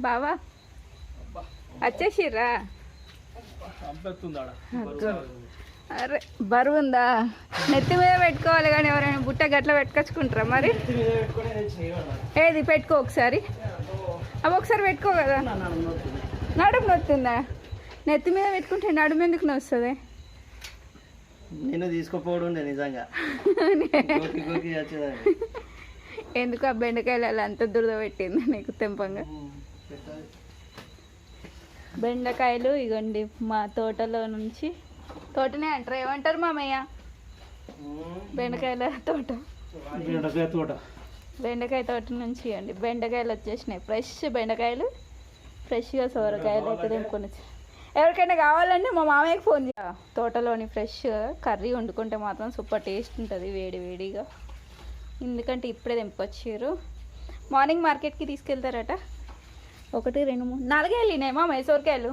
బావా? వచ్చేసిర్రా? అరే బరువు ఉందా నెత్తి మీద పెట్టుకోవాలి కానీ ఎవరైనా బుట్ట గట్ల పెట్టుకొచ్చుకుంటారా మరి? ఏది పెట్టుకో ఒకసారి. అవి ఒకసారి పెట్టుకో కదా. నడుము నొత్తుందా. నెత్తి మీద పెట్టుకుంటే నడుము ఎందుకు నొస్తుంది? నేను తీసుకుపోవడం నిజంగా. ఎందుకు ఆ బెండకాయలు అలా అంత దురద పెట్టింది నీకు తెంపంగా? బెండకాయలు ఇగోండి మా తోటలో నుంచి. తోటనే అంటారు? ఏమంటారు మామయ్య? బెండకాయల తోట. బెండకాయ తోట. బెండకాయ తోట నుంచి ఇవ్వండి. బెండకాయలు వచ్చేసినాయి. ఫ్రెష్ బెండకాయలు. ఫ్రెష్గా సోరకాయలు అయితే తెంపుకొని వచ్చి ఎవరికైనా కావాలంటే మా మామయ్యకి ఫోన్ చేయ. తోటలోని ఫ్రెష్ కర్రీ వండుకుంటే మాత్రం సూపర్ టేస్ట్ ఉంటుంది వేడి వేడిగా. ఎందుకంటే ఇప్పుడే తెంపుకొచ్చారు మార్నింగ్ మార్కెట్కి తీసుకెళ్తారట. ఒకటి రెండు మూడు నాలుగే వెళ్ళినాయి మైసూర్కి వెళ్ళు.